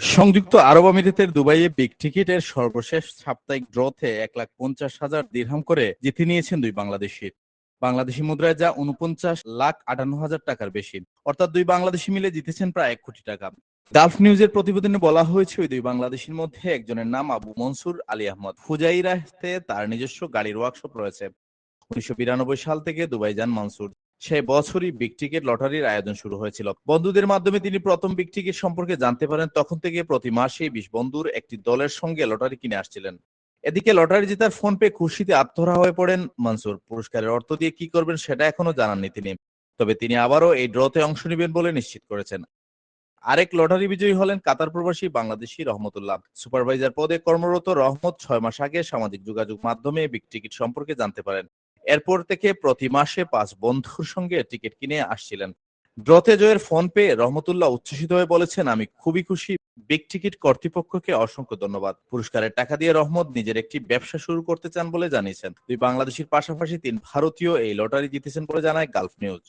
সংযুক্ত আরব আমিরাতের দুবাইয়ে বিগ টিকিটের সর্বশেষ সাপ্তাহিক ড্রতে এক লাখ পঞ্চাশ হাজার দিরহাম করে জিতে নিয়েছেন দুই বাংলাদেশি। বাংলাদেশি মুদ্রায় যা উনপঞ্চাশ লাখ আটান্ন হাজার টাকার বেশি। অর্থাৎ দুই বাংলাদেশি মিলে জিতেছেন প্রায় এক কোটি টাকা। গালফ নিউজের প্রতিবেদনে বলা হয়েছে, ওই দুই বাংলাদেশির মধ্যে একজনের নাম আবু মনসুর আলী আহমদ। ফুজাইরাতে তার নিজস্ব গাড়ির ওয়ার্কশপ রয়েছে। উনিশশো বিরানব্বই সাল থেকে দুবাই যান মনসুর। সে বছরই বিগ টিকিট লটারির আয়োজন শুরু হয়েছিল। বন্ধুদের মাধ্যমে তিনি প্রথম বিগ টিকিট সম্পর্কে জানতে পারেন, তখন থেকে প্রতি মাসে বিশ বন্ধুর একটি দলের সঙ্গে লটারি কিনে আসছিলেন। এদিকে লটারি জেতার ফোন পেয়ে খুশিতে আত্মহারা হয়ে পড়েন মনসুর। পুরস্কারের অর্থ দিয়ে কি করবেন সেটা এখনও জানাননি তিনি, তবে তিনি আবারও এই ড্রতে অংশ নেবেন বলে নিশ্চিত করেছেন। আরেক লটারি বিজয়ী হলেন কাতার প্রবাসী বাংলাদেশি রহমতুল্লাহ। সুপারভাইজার পদে কর্মরত রহমত ছয় মাস আগে সামাজিক যোগাযোগ মাধ্যমে বিগ টিকিট সম্পর্কে জানতে পারেন। এরপর থেকে প্রতি মাসে পাঁচ বন্ধুর সঙ্গে টিকিট কিনে আসছিলেন। ড্রতে জয়ের ফোন পেয়ে রহমতুল্লাহ উচ্ছ্বসিত হয়ে বলেছেন, আমি খুবই খুশি। বিগ টিকিট কর্তৃপক্ষকে অসংখ্য ধন্যবাদ। পুরস্কারের টাকা দিয়ে রহমত নিজের একটি ব্যবসা শুরু করতে চান বলে জানিয়েছেন। দুই বাংলাদেশের পাশাপাশি তিন ভারতীয় এই লটারি জিতেছেন বলে জানায় গালফ নিউজ।